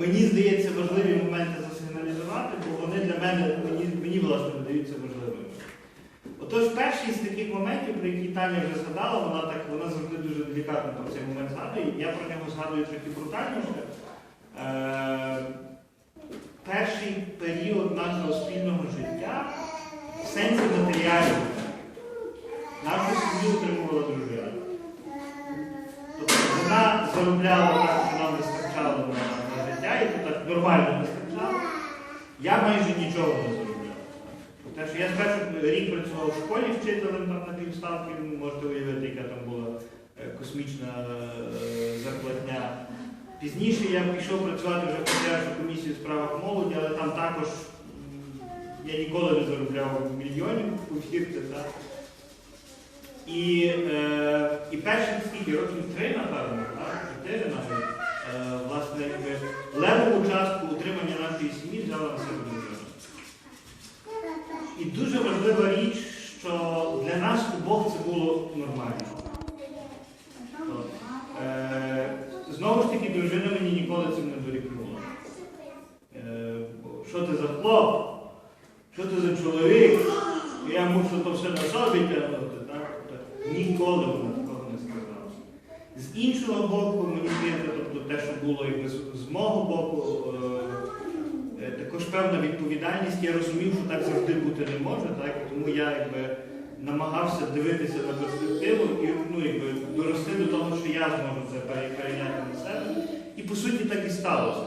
Мені здається, важливі моменти засигналізувати, бо вони для мене, мені, мені власне видаються важливими. Отож, перший з таких моментів, про які Таня вже згадала, вона так вона завжди дуже делікатно про цей момент згадує. Я про нього згадую трохи брутальніше. Е, перший період нашого спільного життя в сенсі матеріалів. Нашу сім'ю утримувала дружина. Тобто вона заробляла так, що нам вистачало на, на життя, і то так нормально вистачало. Я майже нічого не заробляв. Те, що я спершу рік працював в школі вчителем там на півставки, можете уявити, яка там була е, космічна е, зарплатня. Пізніше я пішов працювати вже в Патріаршу комісію у справах молоді, але там також я ніколи не заробляв мільйонів, повірте, так. І, е, і перші скільки років три, напевно, так, чотири навіть, е, власне, якби левову частку утримання нашої сім'ї взяла на себе дружина. І дуже важлива річ, що для нас обох це було нормально. Е, знову ж таки, дружина мені ніколи цим не дорікнула. Е, що ти за хлоп? Що ти за чоловік? Я мушу то все на собі тягнути. Ніколи вона такого не сказала. З іншого боку, мені здається, те, що було якби, з, мого боку, е, е, також певна відповідальність. Я розумів, що так завжди бути не може, так? тому я якби, намагався дивитися на перспективу і ну, якби, дорости до того, що я зможу це пере- перейняти на себе. І по суті так і сталося.